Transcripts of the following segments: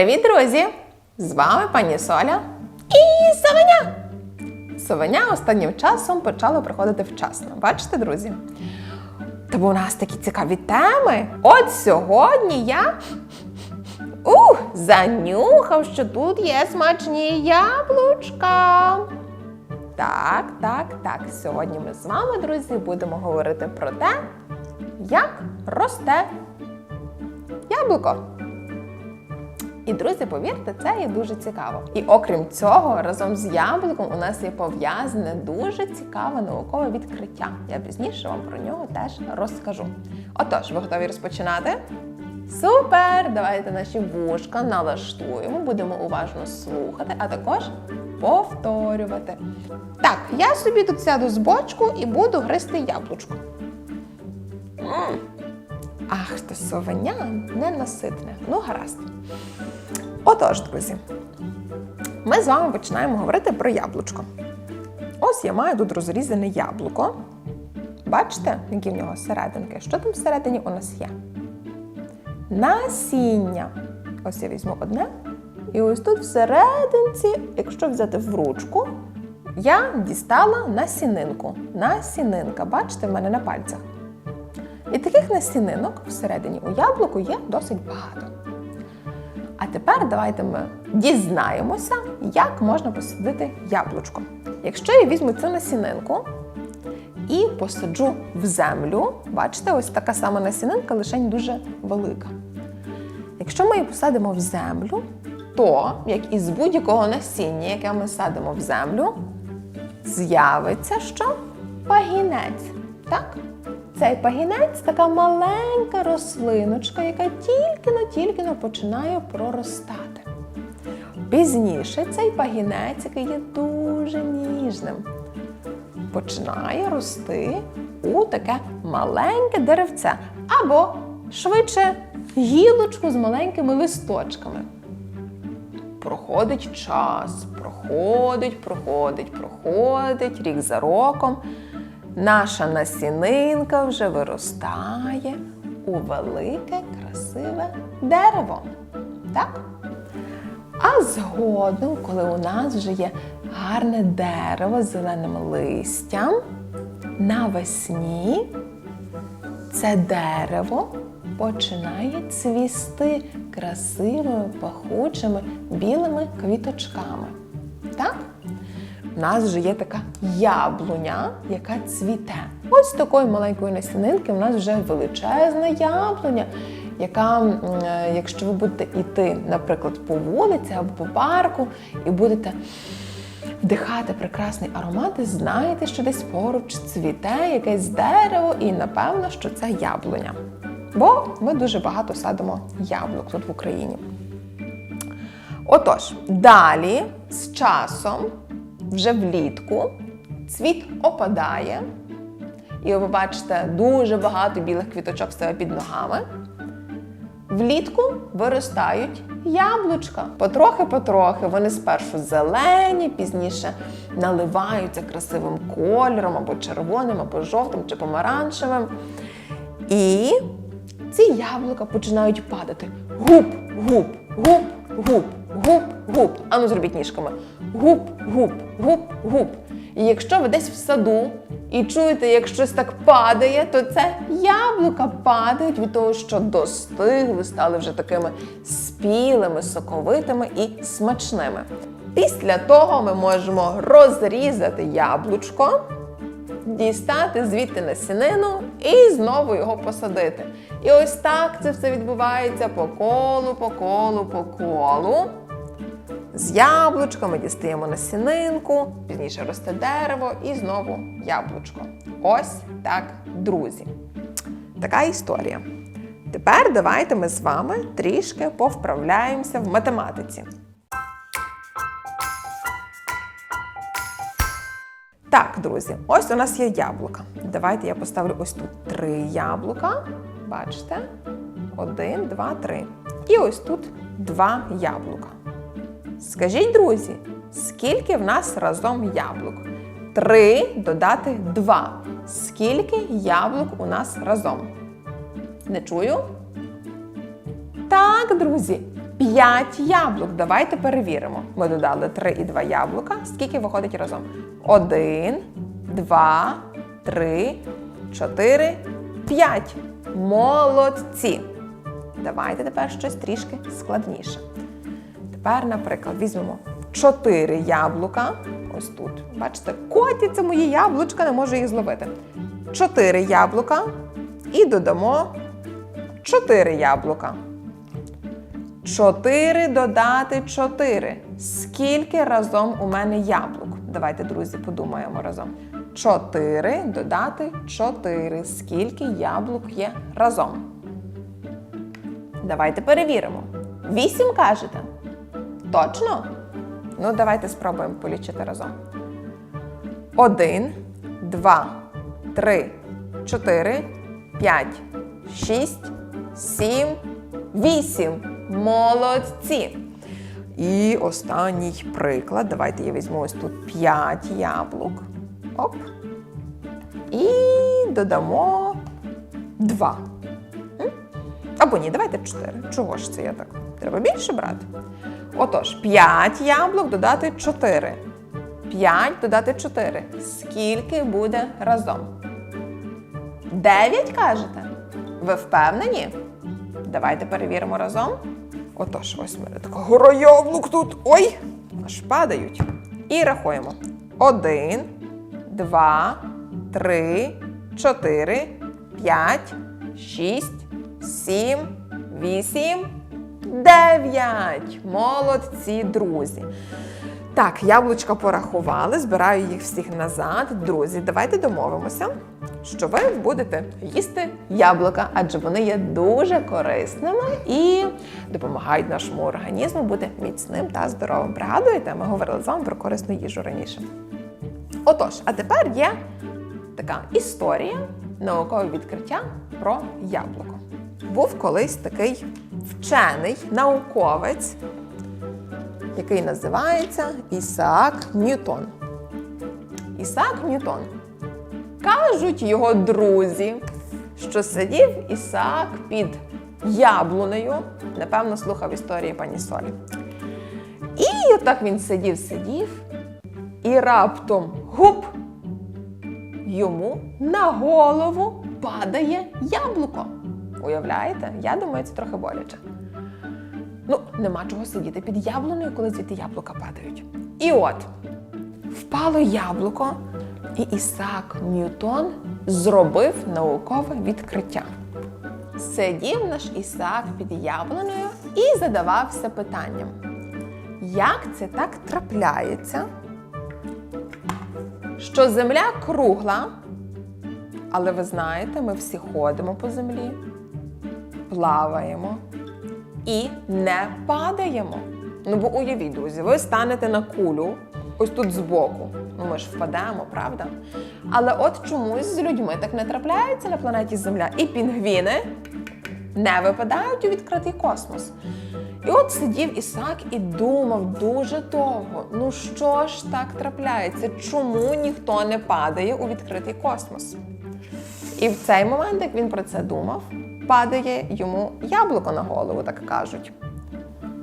Привіт, друзі! З вами пані Соля і Совеня. Совеня останнім часом почала приходити вчасно. Бачите, друзі? Бо у нас такі цікаві теми. От сьогодні я ух, занюхав, що тут є смачні яблучка. Так, так, так. Сьогодні ми з вами, друзі, будемо говорити про те, як росте яблуко. І, друзі, повірте, це є дуже цікаво. І окрім цього, разом з яблуком у нас є пов'язане дуже цікаве наукове відкриття. Я пізніше вам про нього теж розкажу. Отож, ви готові розпочинати? Супер! Давайте наші вушка налаштуємо, будемо уважно слухати, а також повторювати. Так, я собі тут сяду з бочку і буду гристи яблучко. Ах, то совеня ненаситне. Ну, гаразд. Отож, друзі, ми з вами починаємо говорити про яблучко. Ось я маю тут розрізане яблуко. Бачите, які в нього серединки? Що там всередині у нас є? Насіння. Ось я візьму одне. І ось тут всерединці, якщо взяти в ручку, я дістала насінинку. Насінинка, бачите, в мене на пальцях. І таких насінинок всередині у яблуку є досить багато. Тепер давайте ми дізнаємося, як можна посадити яблучко. Якщо я візьму цю насінинку і посаджу в землю, бачите, ось така сама насінинка, лише дуже велика. Якщо ми її посадимо в землю, то, як і з будь-якого насіння, яке ми садимо в землю, з'явиться що? Пагінець. Так? Цей пагінець така маленька рослиночка, яка тільки-но тільки-но починає проростати. Пізніше цей пагінець, який є дуже ніжним, починає рости у таке маленьке деревце або швидше гілочку з маленькими листочками. Проходить час, проходить, проходить, проходить рік за роком. Наша насінинка вже виростає у велике красиве дерево. Так? А згодом, коли у нас вже є гарне дерево з зеленим листям, навесні це дерево починає цвісти красивими пахучими білими квіточками. Так? У нас вже є така яблуня, яка цвіте. Ось такої маленької насінинки у нас вже величезна яблуня, яка, е, якщо ви будете йти, наприклад, по вулиці або по парку, і будете вдихати прекрасний аромат, і знаєте, що десь поруч цвіте якесь дерево, і напевно, що це яблуня. Бо ми дуже багато садимо яблук тут в Україні. Отож, далі з часом, вже влітку, цвіт опадає, і ви бачите дуже багато білих квіточок себе під ногами. Влітку виростають яблучка. Потрохи-потрохи вони спершу зелені, пізніше наливаються красивим кольором або червоним, або жовтим чи помаранчевим. І ці яблука починають падати. Гуп, гуп, гуп, гуп, гуп, гуп. Ану, зробіть ніжками. Гуп, гуп, гуп, гуп. І якщо ви десь в саду і чуєте, як щось так падає, то це яблука падають від того, що достигли, стали вже такими спілими, соковитими і смачними. Після того ми можемо розрізати яблучко дістати звідти насінину і знову його посадити. І ось так це все відбувається по колу, по колу, по колу. З яблучками дістаємо насінинку, пізніше росте дерево і знову яблучко. Ось так, друзі. Така історія. Тепер давайте ми з вами трішки повправляємося в математиці. Так, друзі, ось у нас є яблука. Давайте я поставлю ось тут три яблука. Бачите? Один, два, три. І ось тут два яблука. Скажіть, друзі, скільки в нас разом яблук? Три додати два. Скільки яблук у нас разом? Не чую? Так, друзі, 5 яблук. Давайте перевіримо. Ми додали 3 і 2 яблука. Скільки виходить разом? 1, 2, 3, 4, 5. Молодці. Давайте тепер щось трішки складніше. Тепер, наприклад, візьмемо 4 яблука. Ось тут. Бачите, котяться мої яблучка, не можу їх зловити. 4 яблука. І додамо 4 яблука. 4 додати 4. Скільки разом у мене яблук? Давайте, друзі, подумаємо разом. 4 додати 4. Скільки яблук є разом? Давайте перевіримо. 8 кажете? Точно? Ну, давайте спробуємо полічити разом. 1, 2, 3, 4, 5, 6, 7, 8. Молодці! І останній приклад. Давайте я візьму ось тут 5 яблук. Оп. І додамо 2. Або ні, давайте 4. Чого ж це я так? Треба більше брати. Отож, 5 яблук додати 4. 5 додати 4. Скільки буде разом? 9 кажете? Ви впевнені? Давайте перевіримо разом. Отож, ось мене така гора яблук тут. Ой! Аж падають. І рахуємо. Один, два, три, чотири, п'ять, шість, сім, вісім, дев'ять. Молодці, друзі. Так, яблучка порахували, збираю їх всіх назад. Друзі, давайте домовимося, що ви будете їсти яблука, адже вони є дуже корисними і допомагають нашому організму бути міцним та здоровим. Пригадуєте, ми говорили з вами про корисну їжу раніше. Отож, а тепер є така історія, наукове відкриття про яблуко. Був колись такий вчений науковець, який називається Ісаак Ньютон. Ісаак Ньютон. Кажуть його друзі, що сидів Ісаак під яблунею, напевно, слухав історії пані Солі. І отак він сидів, сидів, і раптом гуп! Йому на голову падає яблуко. Уявляєте? Я думаю, це трохи боляче. Ну, нема чого сидіти під яблуною, коли звідти яблука падають. І от впало яблуко, і Ісаак Ньютон зробив наукове відкриття. Сидів наш Ісаак під яблуною і задавався питанням: як це так трапляється, що земля кругла, але ви знаєте, ми всі ходимо по землі, плаваємо і не падаємо. Ну бо уявіть, друзі, ви станете на кулю ось тут збоку. Ну ми ж впадемо, правда? Але от чомусь з людьми так не трапляється на планеті Земля. І пінгвіни не випадають у відкритий космос. І от сидів Ісак і думав дуже довго: ну що ж так трапляється? Чому ніхто не падає у відкритий космос? І в цей момент, як він про це думав, падає йому яблуко на голову, так кажуть.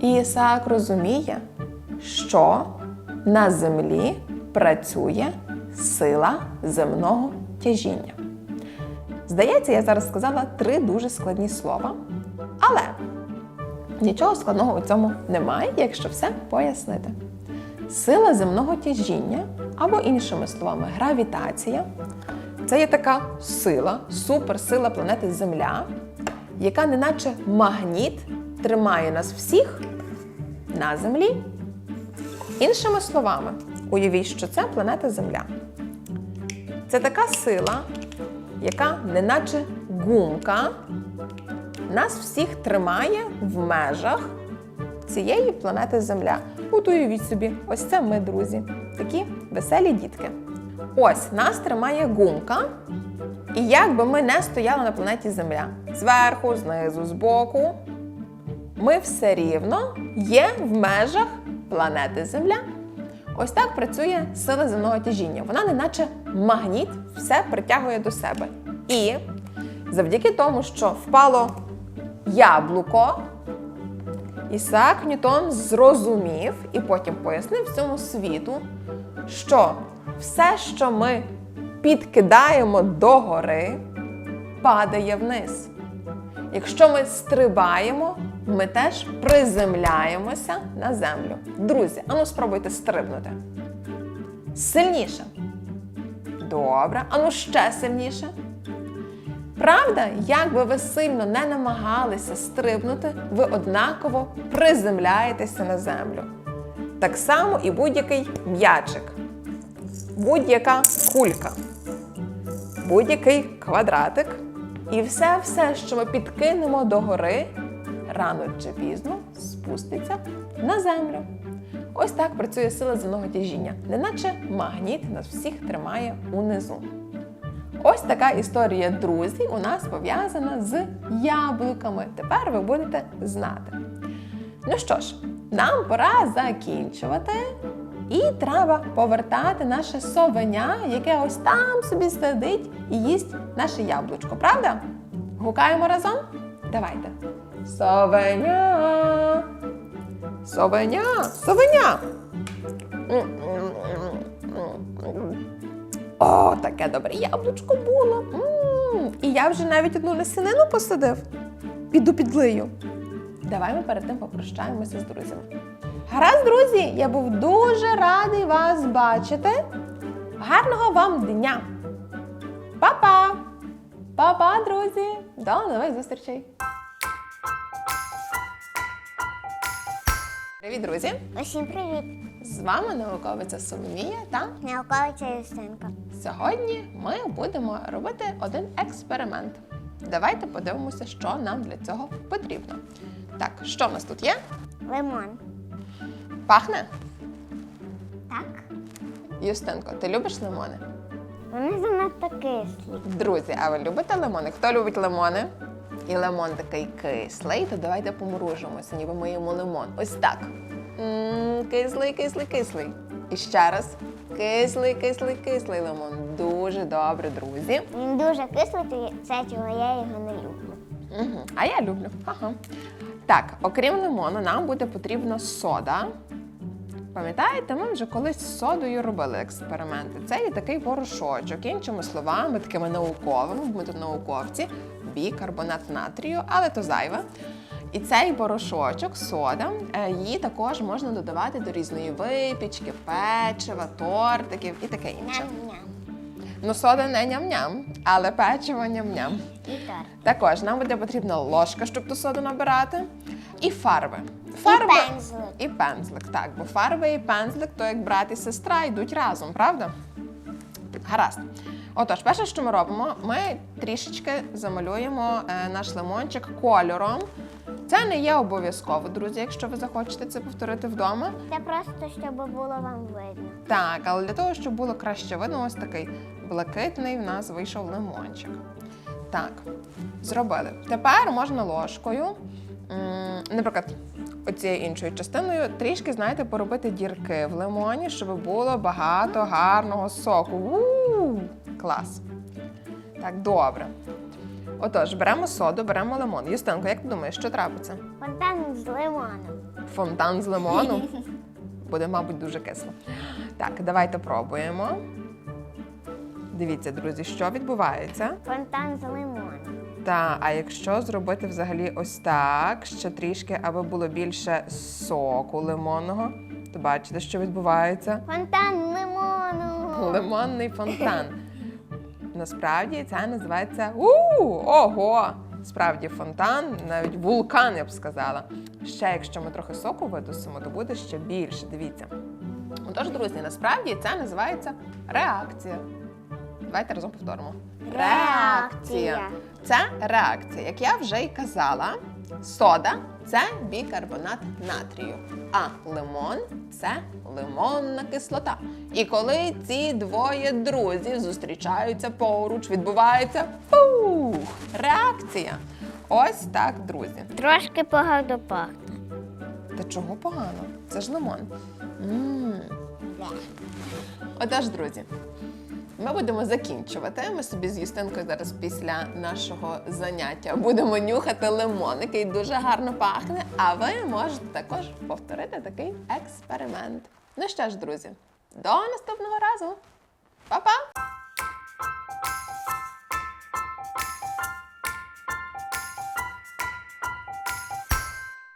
І Ісаак розуміє, що на землі працює сила земного тяжіння. Здається, я зараз сказала три дуже складні слова, але нічого складного у цьому немає, якщо все пояснити. Сила земного тяжіння, або іншими словами, гравітація це є така сила, суперсила планети Земля, яка, неначе магніт, тримає нас всіх на землі. Іншими словами, уявіть, що це планета Земля. Це така сила, яка, неначе гумка, нас всіх тримає в межах цієї планети Земля. От уявіть собі, ось це ми, друзі, такі веселі дітки. Ось нас тримає гумка, і як би ми не стояли на планеті Земля зверху, знизу, збоку, ми все рівно є в межах планети Земля. Ось так працює сила земного тяжіння. Вона, неначе магніт, все притягує до себе. І завдяки тому, що впало яблуко, Ісаак Ньютон зрозумів і потім пояснив всьому світу, що все, що ми підкидаємо догори, падає вниз. Якщо ми стрибаємо, ми теж приземляємося на землю. Друзі, ану спробуйте стрибнути. Сильніше. Добре, ану ще сильніше. Правда, як би ви сильно не намагалися стрибнути, ви однаково приземляєтеся на землю. Так само і будь-який м'ячик, будь-яка кулька, будь-який квадратик. І все, все, що ми підкинемо догори, рано чи пізно спуститься на землю. Ось так працює сила земного тяжіння, неначе магніт нас всіх тримає унизу. Ось така історія, друзі, у нас пов'язана з яблуками. Тепер ви будете знати. Ну що ж, нам пора закінчувати. І треба повертати наше совеня, яке ось там собі сидить і їсть наше яблучко, правда? Гукаємо разом? Давайте. Совеня. Совеня. Совеня. О, таке добре яблучко було. І я вже навіть одну насінину посадив. Піду підлию. Давай ми перед тим попрощаємося з друзями. Гаразд, друзі, я був дуже радий вас бачити. Гарного вам дня! Па-па! Па-па, друзі! До нових зустрічей! Привіт, друзі! Усім привіт! З вами науковиця Соломія та Науковиця Юстинка. Сьогодні ми будемо робити один експеримент. Давайте подивимося, що нам для цього потрібно. Так, що в нас тут є? Лимон. Пахне? Так. Юстинко, ти любиш лимони? Вони занадто кислі. Друзі, а ви любите лимони? Хто любить лимони? І лимон такий кислий, то давайте поморожимося, ніби ми їмо лимон. Ось так. м кислий, кислий, кислий. І ще раз. Кислий, кислий, кислий лимон. Дуже добре, друзі. Він дуже кислий, то це чого я його не люблю. Угу. А я люблю. Ага. Так, окрім лимону, нам буде потрібна сода. Пам'ятаєте, ми вже колись з содою робили експерименти. Це є такий порошочок, іншими словами, такими науковими, ми тут науковці, бікарбонат натрію, але то зайве. І цей порошочок, сода, е, її також можна додавати до різної випічки, печива, тортиків і таке інше. Ням-ням. Ну, сода не ням-ням, але печиво ням-ням. І торт. Також нам буде потрібна ложка, щоб ту соду набирати, і фарби. І пензлик. і пензлик, так, бо фарби і пензлик, то як брат і сестра йдуть разом, правда? Гаразд. Отож, перше, що ми робимо, ми трішечки замалюємо е, наш лимончик кольором. Це не є обов'язково, друзі, якщо ви захочете це повторити вдома. Це просто, щоб було вам видно. Так, але для того, щоб було краще видно, ось такий блакитний в нас вийшов лимончик. Так, зробили. Тепер можна ложкою, наприклад, оцією іншою частиною, трішки, знаєте, поробити дірки в лимоні, щоб було багато гарного соку. у Клас. Так, добре. Отож, беремо соду, беремо лимон. Юстинко, як ти думаєш, що трапиться? Фонтан з лимоном. Фонтан з лимону. Буде, мабуть, дуже кисло. Так, давайте пробуємо. Дивіться, друзі, що відбувається. Фонтан з лимоном. Та, а якщо зробити взагалі ось так, ще трішки, аби було більше соку лимонного, то бачите, що відбувається? Фонтан лимону. Лимонний фонтан. Насправді це називається у ого! Справді фонтан, навіть вулкан, я б сказала. Ще якщо ми трохи соку видусимо, то буде ще більше. Дивіться. Отож, друзі, насправді це називається реакція. Давайте разом повторимо. Реакція. Це реакція. Як я вже й казала, сода це бікарбонат натрію, а лимон це лимонна кислота. І коли ці двоє друзів зустрічаються поруч, відбувається пух, реакція. Ось так, друзі. Трошки погано пахне. Та чого погано? Це ж лимон. м Отож, друзі, Ми будемо закінчувати. Ми собі з Юстинкою зараз після нашого заняття будемо нюхати лимон, який дуже гарно пахне. А ви можете також повторити такий експеримент. Ну що ж, друзі, до наступного разу. Па-па!